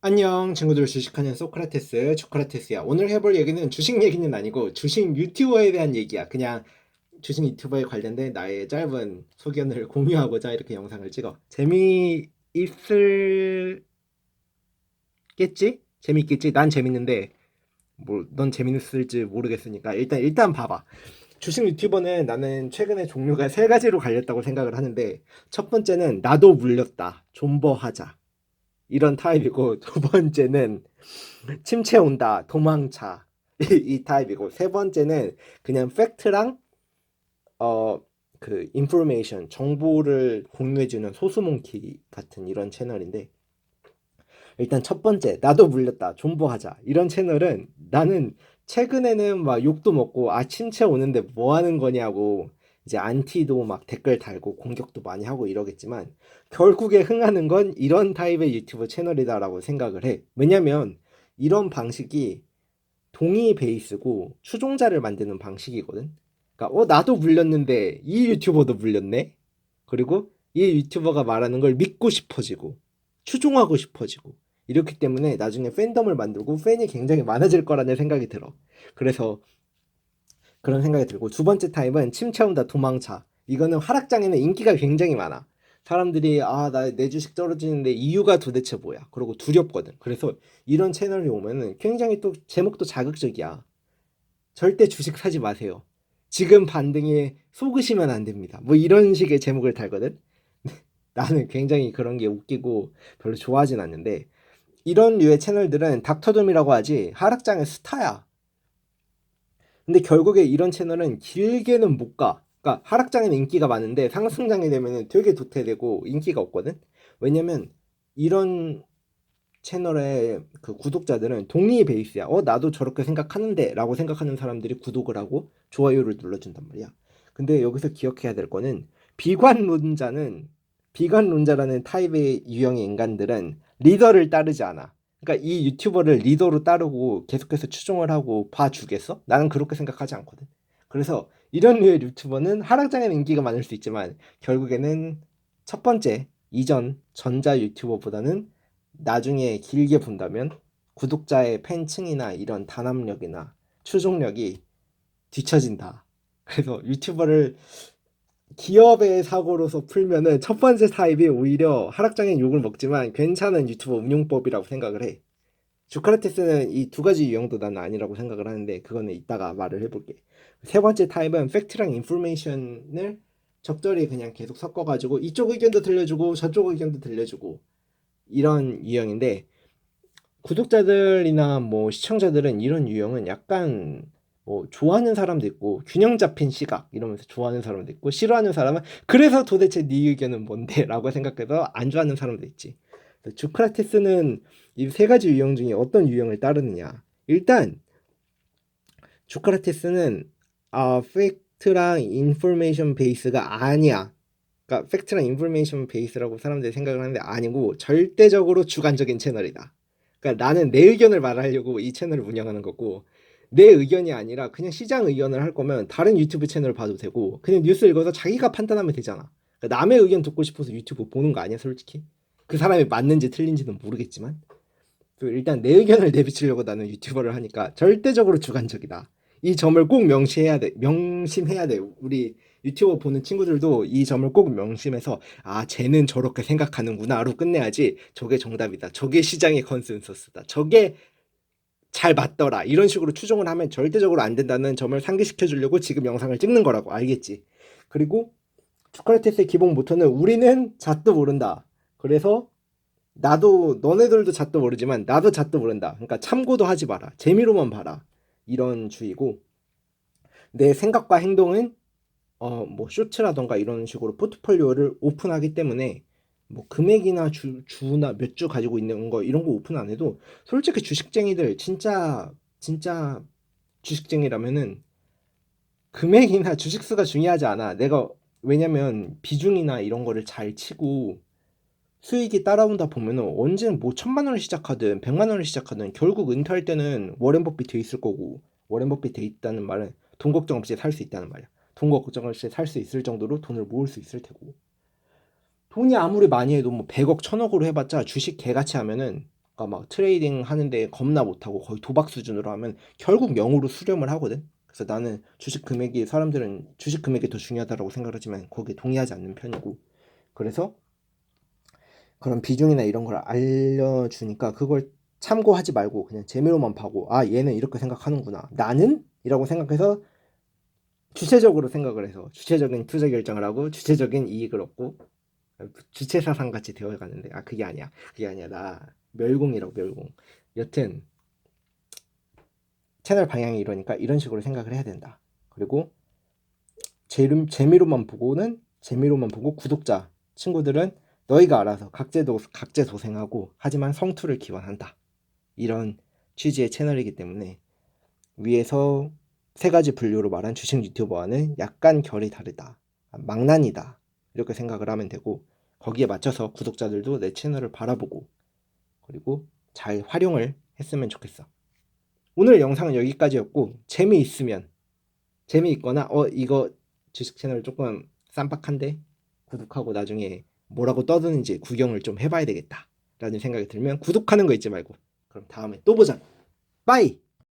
안녕 친구들 주식하는 소크라테스 초크라테스야. 오늘 해볼 얘기는 주식 얘기는 아니고 주식 유튜버에 대한 얘기야. 그냥 주식 유튜버에 관련된 나의 짧은 소견을 공유하고자 이렇게 영상을 찍어. 재미있을겠지? 재미있겠지? 난 재밌는데 뭐 넌 재밌을지 모르겠으니까 일단 일단 봐봐. 주식 유튜버는 나는 최근에 종류가 세 가지로 갈렸다고 생각을 하는데 첫 번째는 나도 물렸다. 존버하자 이런 타입이고 두 번째는 침체 온다 도망차. 이, 이 타입이고 세 번째는 그냥 팩트랑 어 그 인포메이션 정보를 공유해주는 소수몽키 같은 이런 채널인데 일단 첫 번째 나도 물렸다 존버하자. 이런 채널은 나는 최근에는 막 욕도 먹고 아 침체 오는데 뭐 하는 거냐고 이제 안티도 막 댓글 달고 공격도 많이 하고 이러겠지만 결국에 흥하는 건 이런 타입의 유튜브 채널이다라고 생각을 해. 왜냐면 이런 방식이 동의 베이스고 추종자를 만드는 방식이거든. 그러니까 어 나도 물렸는데 이 유튜버도 물렸네. 그리고 이 유튜버가 말하는 걸 믿고 싶어지고 추종하고 싶어지고 이렇기 때문에 나중에 팬덤을 만들고 팬이 굉장히 많아질 거라는 생각이 들어. 그래서 그런 생각이 들고 두 번째 타입은 침체 온다 도망차. 이거는 하락장에는 인기가 굉장히 많아. 사람들이 아 나 내 주식 떨어지는데 이유가 도대체 뭐야? 그리고 두렵거든. 그래서 이런 채널이 오면은 굉장히 또 제목도 자극적이야. 절대 주식 사지 마세요. 지금 반등에 속으시면 안 됩니다. 뭐 이런 식의 제목을 달거든. 나는 굉장히 그런 게 웃기고 별로 좋아하진 않는데 이런 류의 채널들은 닥터돔이라고 하지 하락장의 스타야. 근데 결국에 이런 채널은 길게는 못 가. 그러니까 하락장에는 인기가 많은데 상승장에 되면은 되게 도태되고 인기가 없거든. 왜냐면 이런 채널의 그 구독자들은 동의 베이스야. 어, 나도 저렇게 생각하는데 라고 생각하는 사람들이 구독을 하고 좋아요를 눌러준단 말이야. 근데 여기서 기억해야 될 거는 비관론자는 비관론자라는 타입의 유형의 인간들은 리더를 따르지 않아. 그러니까 이 유튜버를 리더로 따르고 계속해서 추종을 하고 봐주겠어? 나는 그렇게 생각하지 않거든. 그래서 이런 류의 유튜버는 하락장에는 인기가 많을 수 있지만 결국에는 첫 번째 이전 전자 유튜버보다는 나중에 길게 본다면 구독자의 팬층이나 이런 단합력이나 추종력이 뒤처진다. 그래서 유튜버를 기업의 사고로서 풀면은 첫 번째 타입이 오히려 하락장엔 욕을 먹지만 괜찮은 유튜버 운용법이라고 생각을 해. 주카르테스는 이 두 가지 유형도 나는 아니라고 생각을 하는데 그거는 이따가 말을 해볼게. 세 번째 타입은 팩트랑 인포메이션을 적절히 그냥 계속 섞어가지고 이쪽 의견도 들려주고 저쪽 의견도 들려주고 이런 유형인데 구독자들이나 뭐 시청자들은 이런 유형은 약간 뭐 좋아하는 사람도 있고 균형 잡힌 시각 이러면서 좋아하는 사람도 있고 싫어하는 사람은 그래서 도대체 네 의견은 뭔데? 라고 생각해서 안 좋아하는 사람도 있지. 주크라테스는 이 세 가지 유형 중에 어떤 유형을 따르느냐. 일단 주크라테스는 아 팩트랑 인포메이션 베이스가 아니야. 그러니까 팩트랑 인포메이션 베이스라고 사람들이 생각을 하는데 아니고 절대적으로 주관적인 채널이다. 그러니까 나는 내 의견을 말하려고 이 채널을 운영하는 거고 내 의견이 아니라 그냥 시장 의견을 할 거면 다른 유튜브 채널 봐도 되고 그냥 뉴스 읽어서 자기가 판단하면 되잖아. 그러니까 남의 의견 듣고 싶어서 유튜브 보는 거 아니야, 솔직히? 그 사람이 맞는지 틀린지는 모르겠지만 일단 내 의견을 내비치려고 나는 유튜버를 하니까 절대적으로 주관적이다. 이 점을 꼭 명시해야 돼. 명심해야 돼. 우리 유튜버 보는 친구들도 이 점을 꼭 명심해서 아 쟤는 저렇게 생각하는구나로 끝내야지 저게 정답이다. 저게 시장의 컨센서스다. 저게 잘 맞더라. 이런 식으로 추종을 하면 절대적으로 안 된다는 점을 상기시켜 주려고 지금 영상을 찍는 거라고 알겠지. 그리고 주카르테스의 기본 모토는 우리는 잣도 모른다. 그래서 나도 너네들도 잣도 모르지만 나도 잣도 모른다. 그러니까 참고도 하지 마라. 재미로만 봐라. 이런 주의고 내 생각과 행동은 어 뭐 쇼츠라던가 이런 식으로 포트폴리오를 오픈하기 때문에 뭐 금액이나 주, 주나 몇 주 가지고 있는 거 이런 거 오픈 안 해도 솔직히 주식쟁이들 진짜 진짜 주식쟁이라면은 금액이나 주식수가 중요하지 않아. 내가 왜냐면 비중이나 이런 거를 잘 치고 수익이 따라온다 보면은 언제는 뭐 천만 원을 시작하든 백만 원을 시작하든 결국 은퇴할 때는 워렌 버핏 돼 있을 거고 워렌 버핏 돼 있다는 말은 돈 걱정 없이 살 수 있다는 말이야. 돈 걱정 없이 살 수 있을 정도로 돈을 모을 수 있을 테고 돈이 아무리 많이 해도 뭐 100억, 1000억으로 해봤자 주식 개같이 하면은 막 트레이딩 하는데 겁나 못하고 거의 도박 수준으로 하면 결국 0으로 수렴을 하거든. 그래서 나는 주식 금액이 사람들은 주식 금액이 더 중요하다고 생각하지만 거기에 동의하지 않는 편이고. 그래서 그런 비중이나 이런 걸 알려주니까 그걸 참고하지 말고 그냥 재미로만 봐고 아 얘는 이렇게 생각하는구나. 나는? 이라고 생각해서 주체적으로 생각을 해서 주체적인 투자 결정을 하고 주체적인 이익을 얻고 주체 사상 같이 되어가는데 아 그게 아니야. 그게 아니야. 나 멸공이라고 멸공. 여튼 채널 방향이 이러니까 이런 식으로 생각을 해야 된다. 그리고 재미, 재미로만 보고는 재미로만 보고 구독자 친구들은 너희가 알아서 각제도 각제 도생하고 하지만 성투를 기원한다. 이런 취지의 채널이기 때문에 위에서 세 가지 분류로 말한 주식 유튜버와는 약간 결이 다르다. 망난이다 이렇게 생각을 하면 되고 거기에 맞춰서 구독자들도 내 채널을 바라보고 그리고 잘 활용을 했으면 좋겠어. 오늘 영상은 여기까지였고 재미있으면 재미있거나 어 이거 주식 채널 조금 쌈박한데 구독하고 나중에 뭐라고 떠드는지 구경을 좀 해봐야 되겠다 라는 생각이 들면 구독하는 거 잊지 말고 그럼 다음에 또 보자. 빠이!